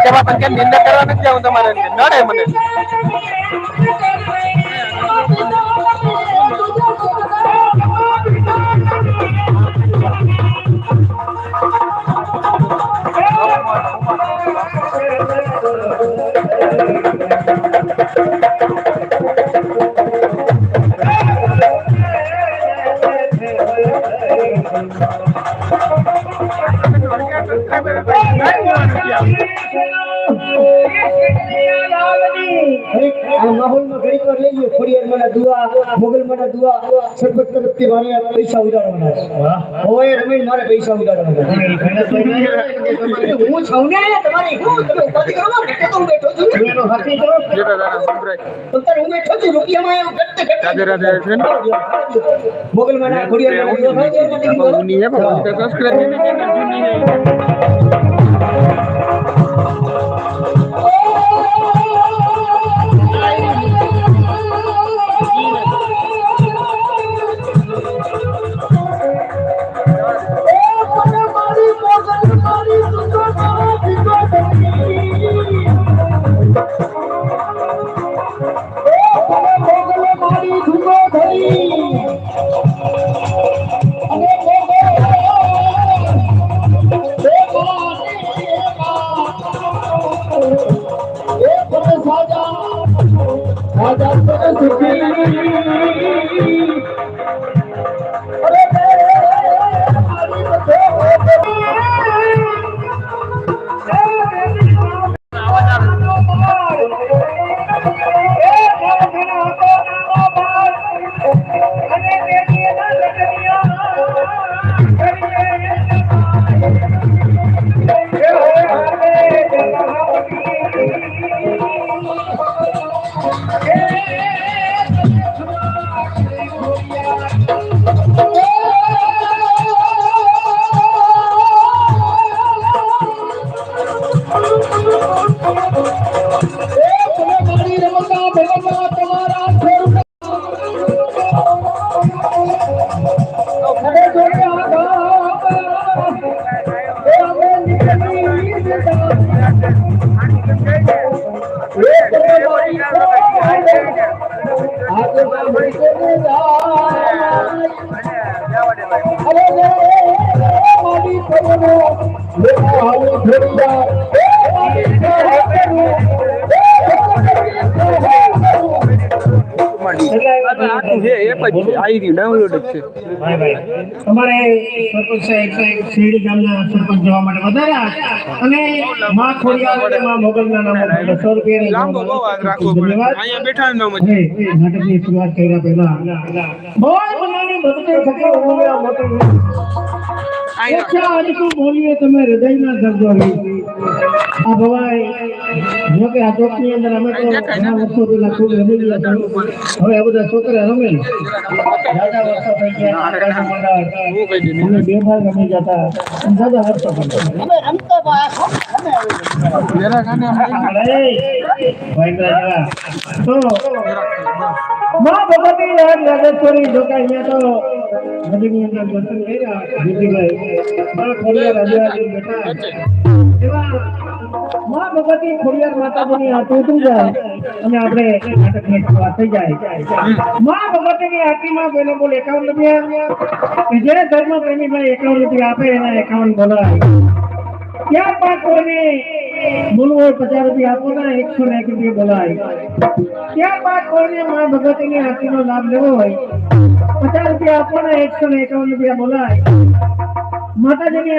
એમાં પણ કેમ નિંદા કરવા નથી આવું તમારે નડે મને દુઆ સરબત આ પૈસા ઉડાડવાના છે હોય રમીને મારે પૈસા ઉડાડવાના હું છું ને તમારી હું તમે ઉપાધિ કરો ને તો હું બેઠો છું એનો હાથી કરો જેટા દાડા સંભળાય. અત્યારે હું બેઠો છું રૂપિયામાં એવું ઘટતે ઘટતે રાધે રાધે છે મોગલ મને પણ જૂની. એક જ છે આવી રહ્યું ડાઉનલોડ જ છે ભાઈ ભાઈ સરપંચ સાહેબ સાહેબ શેરડી ગામના સરપંચ જોવા માટે વધાર્યા અને માં ખોડિયાર અને માં મોગલના નામો સો રૂપિયાની લાંબો બહુ હાથ રાખવો પડે અહીંયા બેઠા ને મજા નાટકની શરૂઆત કર્યા પહેલા બોલ બનાની ભક્તિ થકી બોલ્યા મોટી અચ્છા આજ બોલીએ તમે હૃદયના શબ્દો આ ભવાઈ, જો આ ચોકની અંદર અમે તો હવે આ બધા છોકરા રમે બે ભાગ રમી જતા દાદા વર્ષો ભગવતી યાદ રાજેશ્વરી જો તો દર્શન કર્યા. બેઠા એવા માં ભગવતી ખોડિયાર માતાજીની આરતી ઉતરી જાય અને આપણે થઈ જાય. માં ભગવતીની આરતીમાં બેનો બોલ એકાવન રૂપિયા જે ધર્મ પ્રેમી ભાઈ એકાવન રૂપિયા આપે એના એકાવન બોલાય. ત્યાર બાદ કોઈને બોલવું હોય પચાસ રૂપિયા આપો ને એકસો ને એક રૂપિયા બોલાય. ત્યાર બાદ કોઈને માં ભગવતીની આરતીનો લાભ લેવો હોય, પચાસ રૂપિયા આપો ને એકસો ને એકાવન રૂપિયા બોલાય. માતાજીની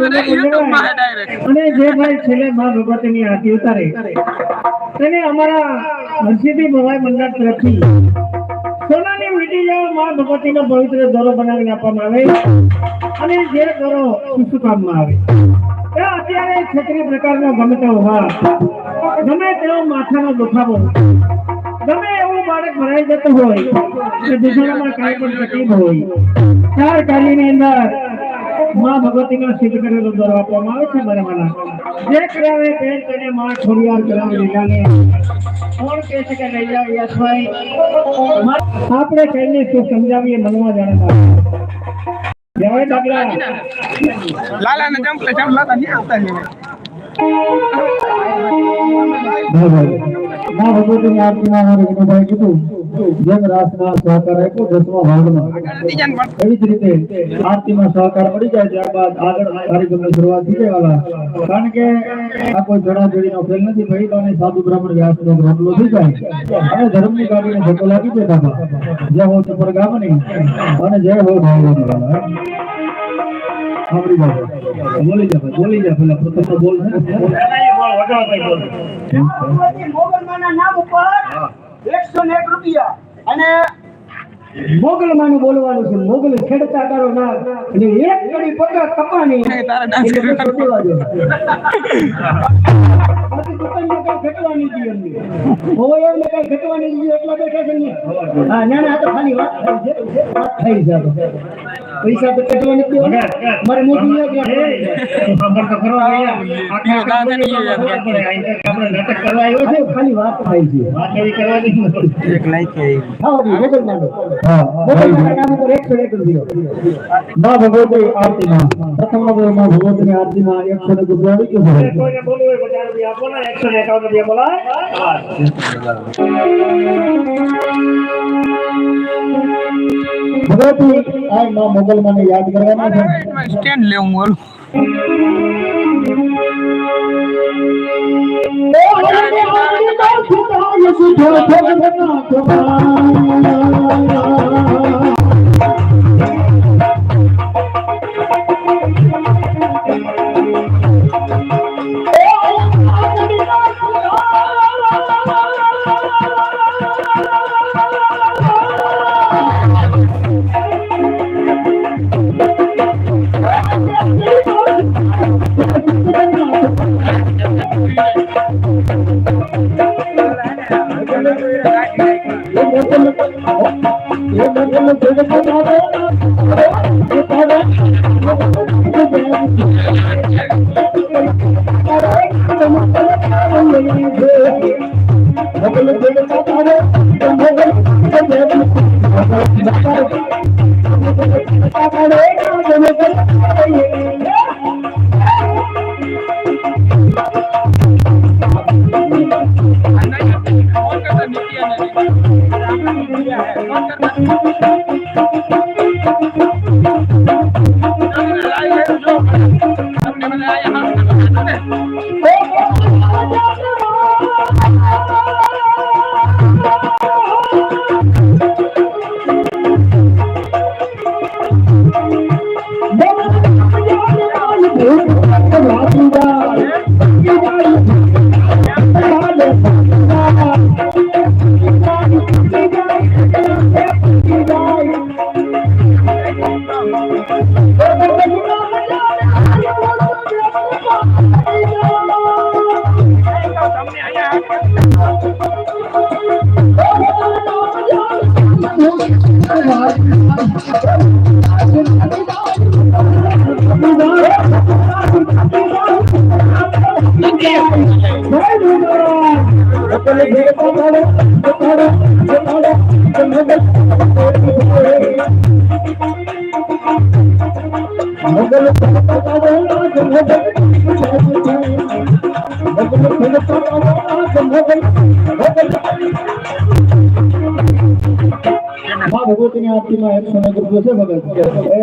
ડાયરેક્ટ અને જે ભાઈ છેલ્લે માં ભગવતીની આરતી ઉતારે તેને અમારા હર્ષિદી ભવાઈ મંડળ તરફથી સોનાની વીટી માં ભગવતીનો પવિત્ર દોરો બનાવીને આપવામાં આવે અને જે દોરો શુભ આવે. એ અત્યારે છત્રી પ્રકારનો ગમે તેવો વાર ગમે તેવો માથાનો દુખાવો ગમે એવું બાળક ભરાઈ જતું હોય કે દુખાવામાં કાંઈ પણ તકલીફ હોય ચાર કાર્યની અંદર માં ભગવતીનો સિદ્ધ કરેલો દર આપવામાં આવે છે વાલા જે કરાવે તે તેને માં છોડિયાર કરાવે લીલાને. કોણ કહે છે કે લઈ જાવ યશભાઈ? આપણે કહીને શું સમજાવીએ મનમાં જાણતા. લાલા ને ચંપલે ચંપલા નહીં આવતા ને ના ભગવતીની આરતીમાં મારે વિનોભાઈ કીધું જેમ રાસમાં સહકાર આપ્યો દસમા ભાગમાં. એવી જ રીતે આરતીમાં સહકાર મળી જાય ત્યારબાદ આગળ કાર્યક્રમની શરૂઆત થઈ જાય કારણ કે આ કોઈ જડાજડીનો ખેલ નથી ભાઈ અને સાધુ બ્રાહ્મણ વ્યાસનો થઈ જાય. અને ધર્મની ગાડીને ધક્કો લાગી દે જય હો ચપર ગામની અને જય હો ભાવવાની બોલી જા બોલી જા પેલા તો બોલ નામ ઉપર એકસો ને એક રૂપિયા. અને મોગલમાનું બોલવાનું છે મોગલ ખેડતા તારો નામ અને એક કડી પગાર કપાની. તારા ડાન્સ કાંઈ ઘટવાની નથી હોય એમને. કાંઈ ઘટવાની નથી એટલા બેઠા છે ને. હા, ના, ના, તો ખાલી વાત થાય છે. વાત થાય છે આ તો. પૈસા તો ઘટવા નથી દેવાના. મારે મોઢું યાદ રાખવાનું છે. ખાલી વાત થાય છે એક લાઈક હા, હજી મોગલમાનું. મોગલમાના નામ ઉપર એકસો એક રૂપિયો. માં ભગવતી આરતીમાં પ્રથમ નંબરમાં ભગવતીની આરતીમાં એકસો ને રૂપિયા આવી ગયું છે ભગવતી આ માં મોગલમાને યાદ કરવાના છે. સ્ટેન્ડ લે લેવું બોલું ફોન માં ભગવતીની આરતીમાં એકસો ને રૂપિયો છે ભગત એ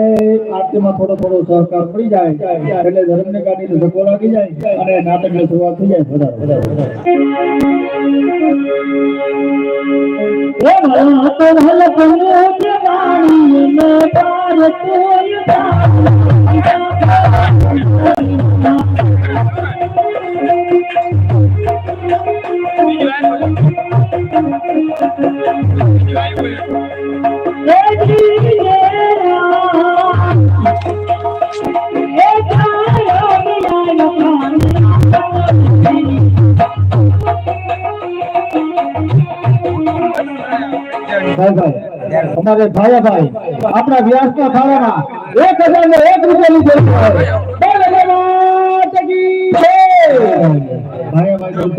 આરતીમાં થોડો થોડો સહકાર મળી જાય એટલે ધર્મની ગાડીને ધક્કો લાગી જાય અને નાટકની શરૂઆત થઈ જાય વધારે વધારે ભાઈ અમારે ભાઈ ભાઈ આપણા હજાર ને જય!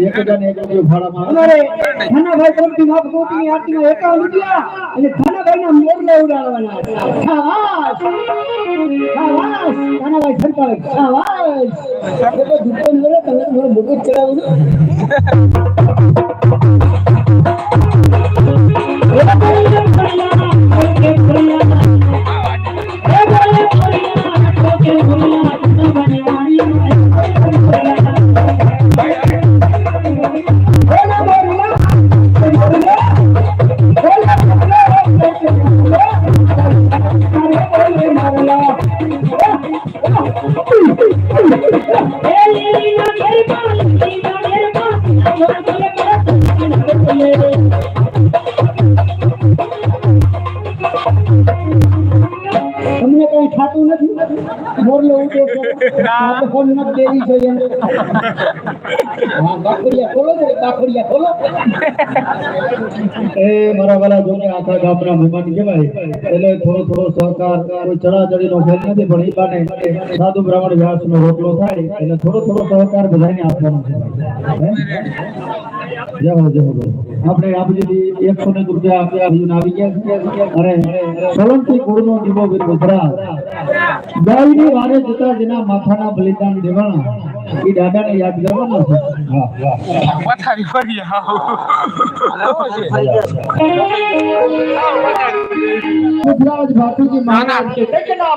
એક હજાર ને એક રૂપિયો ભાડામાં આવે. અમારે ખાનાભાઈ તરફથી ફોન દેવી જોઈએ ખોલો ને ખોલો. એ મારા વાલા જોને આખા ગામના મહેમાન કહેવાય. એટલે થોડો થોડો સહકાર કોઈ ચડાચડીનો ખેલ નથી પણ એ બાને સાધુ બ્રાહ્મણ વ્યાસનો રોટલો થાય એટલે થોડો થોડો સહકાર બધાને આપવાનો છે. જય હો જય હો આપણે આ એકસો ને રૂપિયા આપ્યા બીજું આવી ગયા અરે સોલંકી કુળનો દીવો વીર ગુજરાત. ગાયની વારે જતા જેના માથાના બલિદાન દેવાના. એ દાદાને યાદ કરવાના છે. ગુજરાત ના. મહારાજ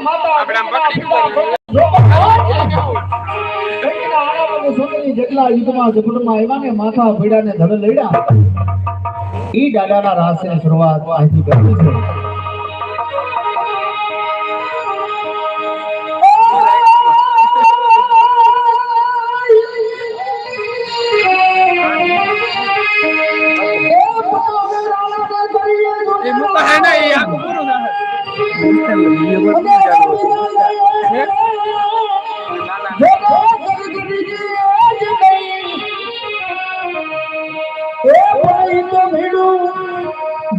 માતા જેટલા યુદ્ધમાં ઝઘડમાં આવ્યા ને માથા ભીડા ને ધડ લડ્યા. ઈ દાદાના રાસની શરૂઆત અહીંથી કરી છે.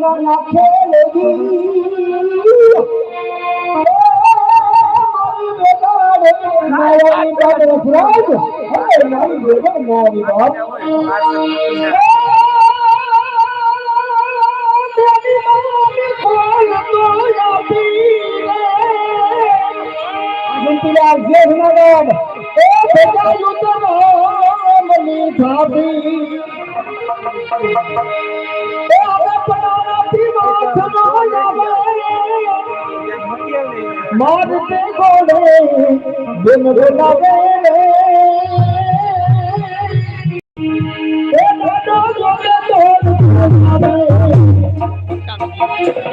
બોલાવે એ મોટો જોડે તો બોલાવે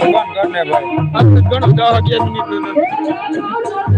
ફોન કર ને ભાઈ આ તો ઘણું દસ અગિયાર મિનિટ